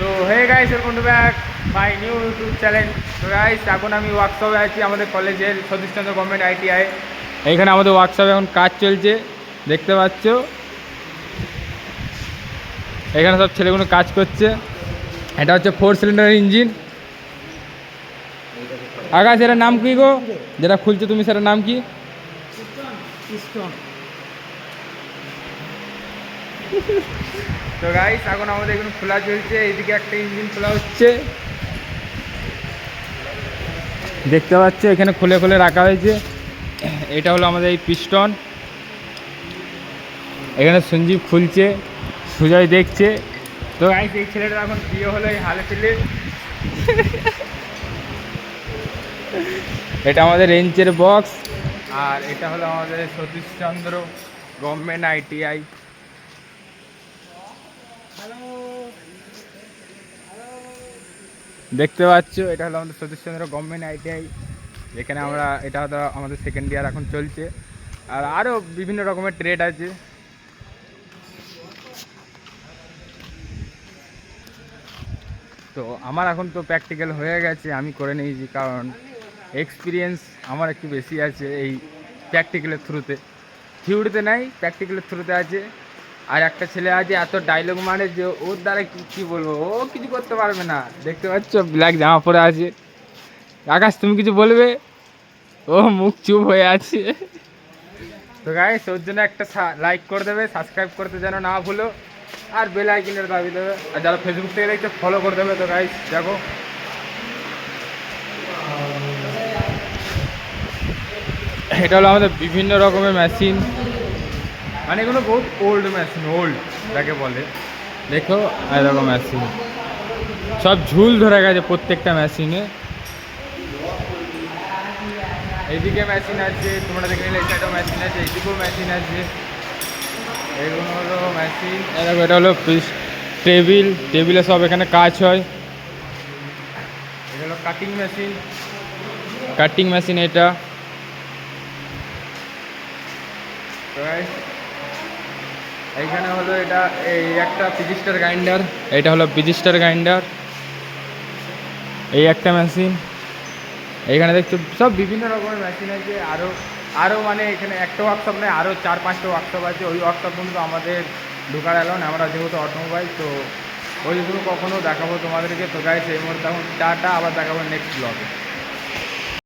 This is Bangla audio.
তো hey guys welcome to back my new YouTube channel তো গাইস এখন আমি ওয়ার্কশপে আছি আমাদের কলেজের সতীশচন্দ্র গভর্নমেন্ট আইটিআই এইখানে আমাদের ওয়ার্কশপে এখন কাজ চলছে দেখতে পাচ্ছ? এখানে সব ছেলেগুলো কাজ করছে। এটা হচ্ছে ফোর সিলিন্ডার ইঞ্জিন আকাশ এটার নাম কি গো? যেটা খুলছো তুমি সেটার নাম কি? তো গাইস এখন আমাদের এখানে খোলা চলছে, এইদিকে একটা ইঞ্জিন খোলা হচ্ছে। দেখতে পাচ্ছ, এখানে খুলে খুলে রাখা হয়েছে। এটা হলো আমাদের এই পিস্টন এখানে সঞ্জীব খুলছে, সুজয় দেখছে। তো গাইস এই ছেলেটা এখন বিয়ে হলো এই হালে ফেলে এটা আমাদের রেঞ্চের বক্স আর এটা হলো আমাদের সতীশচন্দ্র গভর্নমেন্ট আইটিআই দেখতে পাচ্ছ, এটা হলো আমাদের সতীশচন্দ্র গভর্নমেন্ট আইটিআই এখানে আমরা, এটা হলো আমাদের সেকেন্ড ইয়ার এখন চলছে। আর আরও বিভিন্ন রকমের ট্রেড আছে। তো আমার এখন তো প্র্যাকটিক্যাল হয়ে গেছে, আমি করে নিয়েছি, কারণ এক্সপিরিয়েন্স আমার একটু বেশি আছে এই প্র্যাকটিক্যালের থ্রুতে থিওরিতে নাই প্র্যাকটিক্যালের থ্রুতে আছে। আর একটা ছেলে আছে, এত ডায়লগ মারে যে ওর দ্বারা কি কী বলব? ও কিছু করতে পারবে না। দেখতে পাচ্ছ ব্ল্যাক জামা পরে আছে। আকাশ, তুমি কিছু বলবে? ও মুখ চুপ হয়ে আছে। তো গাইস ওর জন্য একটা লাইক করে দেবে সাবস্ক্রাইব করতে যেন না ভুলো। আর বেল আইকনের দাবি দেবে। আর যারা ফেসবুক থেকে দেখছে ফলো করে দেবে তো গাইস দেখো। এটা হলো আমাদের বিভিন্ন রকমের মেশিন মানে এগুলো বহুত ওল্ড মেশিন ওল্ড যাকে বলে। দেখো, এরকম মেশিন সব ঝুল ধরে গেছে প্রত্যেকটা মেশিনে এইদিকে মেশিন আছে, তোমরা দেখে নিলে এই মেশিন আছে, এইদিকেও মেশিন আছে। এগুলো হলো মেশিন দেখো এটা হলো টেবিল টেবিলে সব এখানে কাজ হয়। এটা হলো কাটিং মেশিন কাটিং মেশিন এটা। এইখানে হলো এটা, এই একটা পিজিস্টার গ্রাইন্ডার এটা হলো পিজিস্টার গ্রাইন্ডার, এই একটা মেশিন। এইখানে দেখছ, সব বিভিন্ন রকমের মেশিন আছে আরও আরও মানে এখানে একটা ওয়ার্কশপ নেই আরও চার পাঁচটা ওয়ার্কশপ আছে। ওই ওয়ার্কশপ কিন্তু আমাদের ঢোকার এলাম আমরা যেহেতু অটোমোবাইল তো ওইগুলো কখনো দেখাবো তোমাদেরকে। তো গাইছে এই মুহূর্তে এখন টাটা, আবার দেখাবো নেক্সট ব্লগে